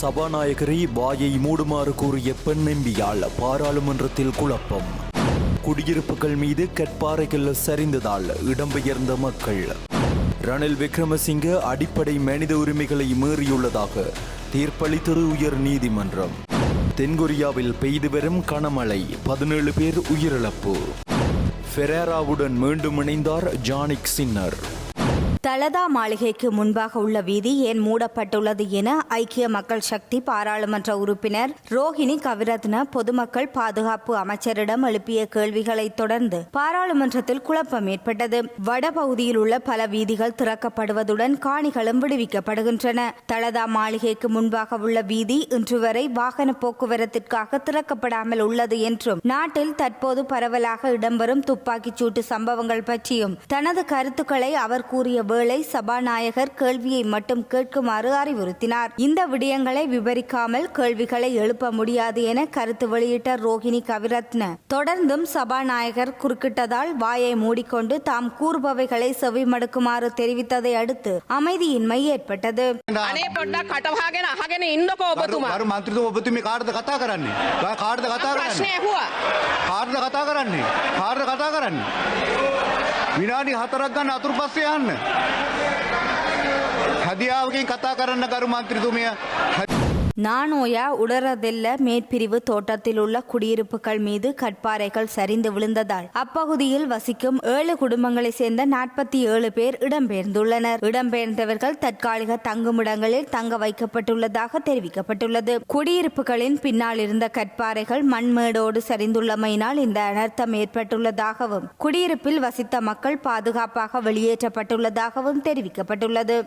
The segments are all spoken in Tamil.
சபாநாயகரை வாயை மூடுமாறு கூறிய பெண் எம்பியால் பாராளுமன்றத்தில் குழப்பம். குடியிருப்புகள் மீது கற்பாறைகள் சரிந்ததால் இடம்பெயர்ந்த மக்கள். ரணில் விக்ரமசிங்க அடிப்படை மனித உரிமைகளை மீறியுள்ளதாக தீர்ப்பளித்தது உயர் நீதிமன்றம். தென்கொரியாவில் பெய்து வரும் கனமழை பதினேழு பேர் உயிரிழப்பு. ஃபெரேராவுடன் மீண்டும் இணைந்தார் ஜானிக் சின்னர். தலதா மாளிகைக்கு முன்பாக உள்ள வீதி ஏன் மூடப்பட்டுள்ளது என ஐக்கிய மக்கள் சக்தி பாராளுமன்ற உறுப்பினர் ரோஹிணி கவிரத்ன பொதுமக்கள் பாதுகாப்பு அமைச்சரிடம் எழுப்பிய கேள்விகளை தொடர்ந்து பாராளுமன்றத்தில் குழப்பம் ஏற்பட்டது. வடபகுதியில் உள்ள பல வீதிகள் திறக்கப்படுவதுடன் காணிகளும் விடுவிக்கப்படுகின்றன. தலதா மாளிகைக்கு முன்பாக உள்ள வீதி இன்று வரை வாகன போக்குவரத்திற்காக திறக்கப்படாமல் உள்ளது என்றும் நாட்டில் தற்போது பரவலாக இடம்பெறும் துப்பாக்கிச் சூட்டு சம்பவங்கள் பற்றியும் தனது கருத்துக்களை அவர் கூறிய வேளை சபாநாயகர் கேள்வியை மட்டும் கேட்குமாறு அறிவுறுத்தினார் இந்த விடயங்களை விவரிக்காமல் கேள்விகளை எழுப்ப முடியாது என கருத்து வெளியிட்ட ரோஹிணி கவிரத்ன தொடர்ந்தும் சபாநாயகர் குறுக்கிட்டதால் வாயை மூடிக்கொண்டு தாம் கூறுபவைகளை செவிமடுக்குமாறு தெரிவித்ததை அடுத்து அமைதியின்மை ஏற்பட்டது අනේ පොඩ්ඩක් කටවාගෙන අහගෙන ඉන්නකෝ ඔබතුමා ගරු මන්ත්‍රතුම ඔබතුමි කාටද කතා කරන්නේ ඔයා කාටද කතා ප්‍රශ්නය කරන්නේ ඇහුවා කාටද කතා කරන්නේ කාටද කතා කරන්නේ විනාඩි හතරක් ගන්න අතුරු පස්සේ යන්න. හැදියාවකින් කතා කරන්න ගරු මන්ත්‍රතුමිය. நானோயா உடரதெல்ல மேற்பிரிவு தோட்டத்தில் உள்ள குடியிருப்புகள் மீது கற்பாறைகள் சரிந்து விழுந்ததால் அப்பகுதியில் வசிக்கும் ஏழு குடும்பங்களைச் சேர்ந்த நாற்பத்தி ஏழு பேர் இடம்பெயர்ந்துள்ளனர். இடம்பெயர்ந்தவர்கள் தற்காலிக தங்குமிடங்களில் தங்க வைக்கப்பட்டுள்ளதாக தெரிவிக்கப்பட்டுள்ளது. குடியிருப்புகளின் பின்னால் இருந்த கற்பாறைகள் மண்மேடோடு சரிந்துள்ளமையினால் இந்த அனர்த்தம் ஏற்பட்டுள்ளதாகவும் குடியிருப்பில் வசித்த மக்கள் பாதுகாப்பாக வெளியேற்றப்பட்டுள்ளதாகவும் தெரிவிக்கப்பட்டுள்ளது.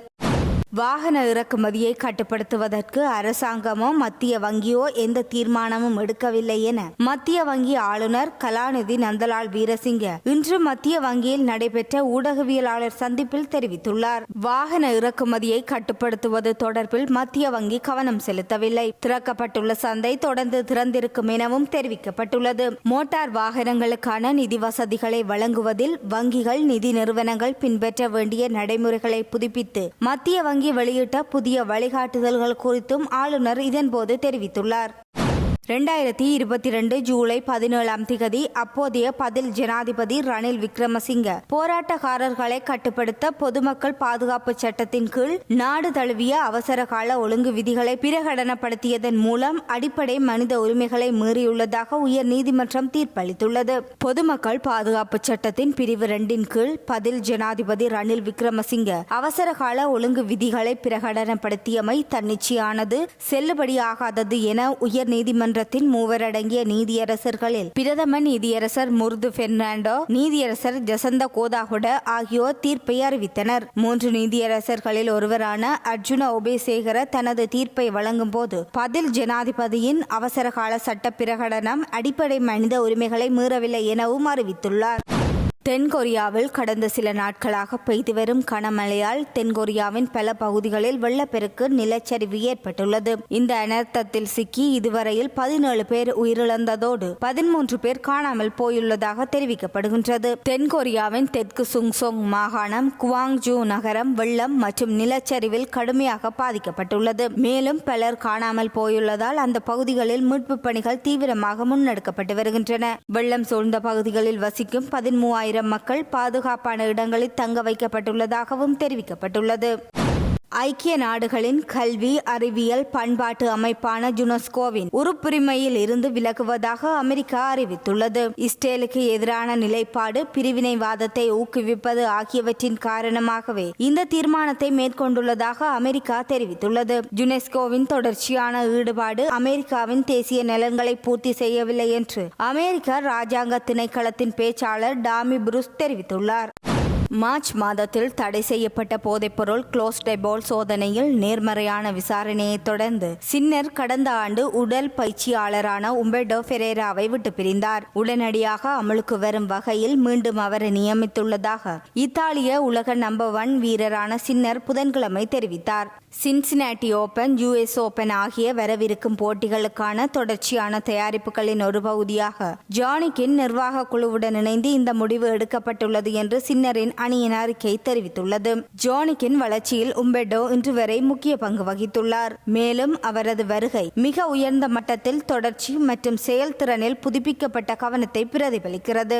வாகன இறக்குமதியை கட்டுப்படுத்துவதற்கு அரசாங்கமோ மத்திய வங்கியோ எந்த தீர்மானமும் எடுக்கவில்லை என மத்திய வங்கி ஆளுநர் கலாநிதி நந்தலால் வீரசிங்க இன்று மத்திய வங்கியில் நடைபெற்ற ஊடகவியலாளர் சந்திப்பில் தெரிவித்துள்ளார். வாகன இறக்குமதியை கட்டுப்படுத்துவது தொடர்பில் மத்திய வங்கி கவனம் செலுத்தவில்லை. திறக்கப்பட்டுள்ள சந்தை தொடர்ந்து திறந்திருக்கும் எனவும் தெரிவிக்கப்பட்டுள்ளது. மோட்டார் வாகனங்களுக்கான நிதி வசதிகளை வழங்குவதில் வங்கிகள் நிதி நிறுவனங்கள் பின்பற்ற வேண்டிய நடைமுறைகளை புதுப்பித்து மத்திய வங்கி வெளியிட்ட புதிய வழிகாட்டுதல்கள் குறித்தும் ஆளுநர் இதன்போது தெரிவித்துள்ளார். ரெண்டாயிரத்தி இருபத்தி ரெண்டு ஜூலை பதினேழாம் திகதி அப்போதைய பதில் ஜனாதிபதி ரணில் விக்ரமசிங்க. போராட்டக்காரர்களை கட்டுப்படுத்த பொதுமக்கள் பாதுகாப்பு சட்டத்தின் கீழ் நாடு தழுவிய அவசர கால ஒழுங்கு விதிகளை பிரகடனப்படுத்தியதன் மூலம் அடிப்படை மனித உரிமைகளை மீறியுள்ளதாக உயர் நீதிமன்றம் தீர்ப்பளித்துள்ளது. பொதுமக்கள் பாதுகாப்பு சட்டத்தின் பிரிவு இரண்டின் கீழ் பதில் ஜனாதிபதி ரணில் விக்ரமசிங்க. அவசர கால ஒழுங்கு விதிகளை பிரகடனப்படுத்தியமை தன்னிச்சையானது செல்லுபடியாகாதது என உயர் நீதிமன்றத்தின் மூவரடங்கிய நீதியரசர்களில் பிரதம நீதியரசர் முர்து பெர்னாண்டோ நீதியரசர் ஜசந்த கோதாகுட ஆகியோர் தீர்ப்பை அறிவித்தனர். மூன்று நீதியரசர்களில் ஒருவரான அர்ஜுன உபேசேகர தனது தீர்ப்பை வழங்கும் போது பதில் ஜனாதிபதியின் அவசரகால சட்ட பிரகடனம் அடிப்படை மனித உரிமைகளை மீறவில்லை எனவும் அறிவித்துள்ளார். தென்கொரியாவில் கடந்த சில நாட்களாக பெய்து வரும் கனமழையால் தென்கொரியாவின் பல பகுதிகளில் வெள்ளப்பெருக்கு நிலச்சரிவு ஏற்பட்டுள்ளது. இந்த அனர்த்தத்தில் சிக்கி இதுவரையில் பதினேழு பேர் உயிரிழந்ததோடு பதிமூன்று பேர் காணாமல் போயுள்ளதாக தெரிவிக்கப்படுகின்றது. தென்கொரியாவின் தெற்கு சுங்சோங் மாகாணம் குவாங்ஜூ நகரம் வெள்ளம் மற்றும் நிலச்சரிவில் கடுமையாக பாதிக்கப்பட்டுள்ளது. மேலும் பலர் காணாமல் போயுள்ளதால் அந்த பகுதிகளில் மீட்பு பணிகள் தீவிரமாக முன்னெடுக்கப்பட்டு வருகின்றன. வெள்ளம் சூழ்ந்த பகுதிகளில் வசிக்கும் பதிமூவாயிரம் மக்கள் பாதுகாப்பான இடங்களில் தங்க வைக்கப்பட்டுள்ளதாகவும் தெரிவிக்கப்பட்டுள்ளது. ஐக்கிய நாடுகளின் கல்வி அறிவியல் பண்பாட்டு அமைப்பான யுனெஸ்கோவின் உறுப்புரிமையில் இருந்து விலகுவதாக அமெரிக்கா அறிவித்துள்ளது. இஸ்ரேலுக்கு எதிரான நிலைப்பாடு பிரிவினைவாதத்தை ஊக்குவிப்பது ஆகியவற்றின் காரணமாகவே இந்த தீர்மானத்தை மேற்கொண்டுள்ளதாக அமெரிக்கா தெரிவித்துள்ளது. யுனெஸ்கோவின் தொடர்ச்சியான ஈடுபாடு அமெரிக்காவின் தேசிய நலன்களை பூர்த்தி செய்யவில்லை என்று அமெரிக்க ராஜாங்க திணைக்களத்தின் பேச்சாளர் டாமி புருஸ் தெரிவித்துள்ளார். மார்ச் மாதத்தில் தடை செய்யப்பட்ட போதைப்பொருள் குளோஸ்டெபால் சோதனையில் நேர்மறையான விசாரணையை தொடர்ந்து சின்னர் கடந்த ஆண்டு உடல் பயிற்சியாளரான உம்பெடோ பெரேராவை விட்டு பிரிந்தார். உடனடியாக அமலுக்கு வரும் வகையில் மீண்டும் அவரை நியமித்துள்ளதாக இத்தாலிய உலக நம்பர் ஒன் வீரரான சின்னர் புதன்கிழமை தெரிவித்தார். சின்சினாட்டி ஓபன் யுஎஸ் ஓபன் ஆகிய வரவிருக்கும் போட்டிகளுக்கான தொடர்ச்சியான தயாரிப்புகளின் ஒரு பகுதியாக ஜானிக்கின் நிர்வாக குழுவுடன் இணைந்து இந்த முடிவு எடுக்கப்பட்டுள்ளது என்று சின்னரின் அணியின் அறிக்கை தெரிவித்துள்ளது. ஜோனிக்கின் வளர்ச்சியில் உம்பெடோ இன்று வரை முக்கிய பங்கு வகித்துள்ளார். மேலும் அவரது வருகை மிக உயர்ந்த மட்டத்தில் தொடர்ச்சி மற்றும் செயல்திறனில் புதுப்பிக்கப்பட்ட கவனத்தை பிரதிபலிக்கிறது.